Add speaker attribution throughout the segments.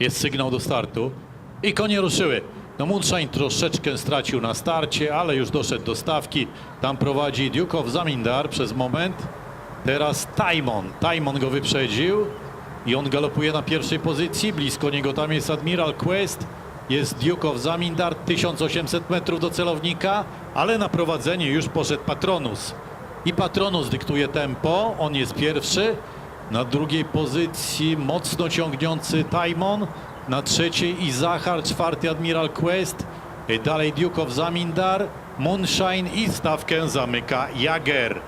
Speaker 1: Jest sygnał do startu i konie ruszyły. No Moonshine troszeczkę stracił na starcie, ale już doszedł do stawki. Tam prowadzi Duke of Zamindar przez moment. Teraz Taimon. Taimon go wyprzedził i on galopuje na pierwszej pozycji. Blisko niego tam jest Admiral Quest. Jest Duke of Zamindar, 1800 metrów do celownika, ale na prowadzenie już poszedł Patronus. I Patronus dyktuje tempo, on jest pierwszy. Na drugiej pozycji mocno ciągnący Taimon. Na trzeciej Izachar, czwarty Admiral Quest. Dalej Duke of Zamindar, Moonshine i stawkę zamyka Jager.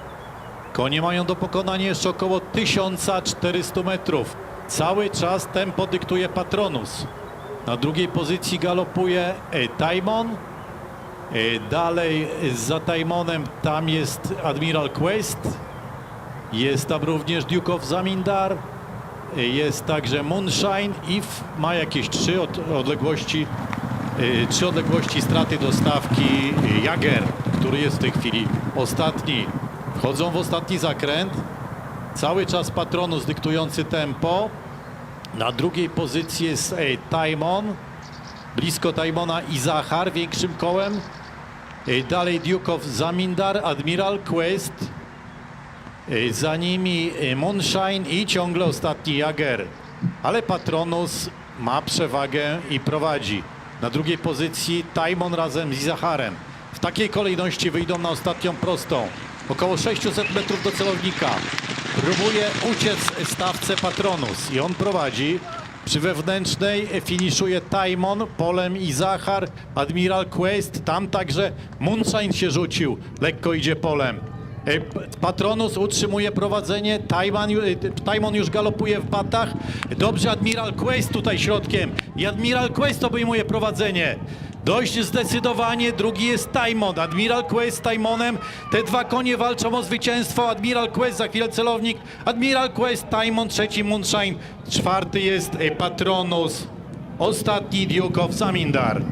Speaker 1: Konie mają do pokonania jeszcze około 1400 metrów. Cały czas tempo dyktuje Patronus. Na drugiej pozycji galopuje e, Taimon. E, Dalej za Taimonem tam jest Admiral Quest. Jest tam również Duke of Zamindar. Jest także Moonshine i w, ma jakieś trzy od, odległości, e, trzy odległości straty do stawki e, Jager, który jest w tej chwili ostatni. Wchodzą w ostatni zakręt. Cały czas Patronus dyktujący tempo. Na drugiej pozycji jest e, Taimon. Blisko Taimona Izachar większym kołem. E, Dalej Duke of Zamindar, Admiral Quest. E, Za nimi e, Moonshine i ciągle ostatni Jager. Ale Patronus ma przewagę i prowadzi. Na drugiej pozycji Taimon razem z Izacharem. W takiej kolejności wyjdą na ostatnią prostą. Około 600 metrów do celownika. Próbuje uciec stawce Patronus i on prowadzi. Przy wewnętrznej finiszuje Taimon, polem Izachar, Admiral Quest. Tam także Moonshine się rzucił. Lekko idzie polem. E, Patronus utrzymuje prowadzenie, Tajman, e, Tajmon już galopuje w batach. Dobrze Admiral Quest tutaj środkiem i Admiral Quest obejmuje prowadzenie. Dość zdecydowanie, drugi jest Taimon. Admiral Quest z Taimonem. Te dwa konie walczą o zwycięstwo. Admiral Quest za chwilę celownik. Admiral Quest, Taimon, trzeci Moonshine. Czwarty jest e, Patronus. Ostatni Duke of Zamindar.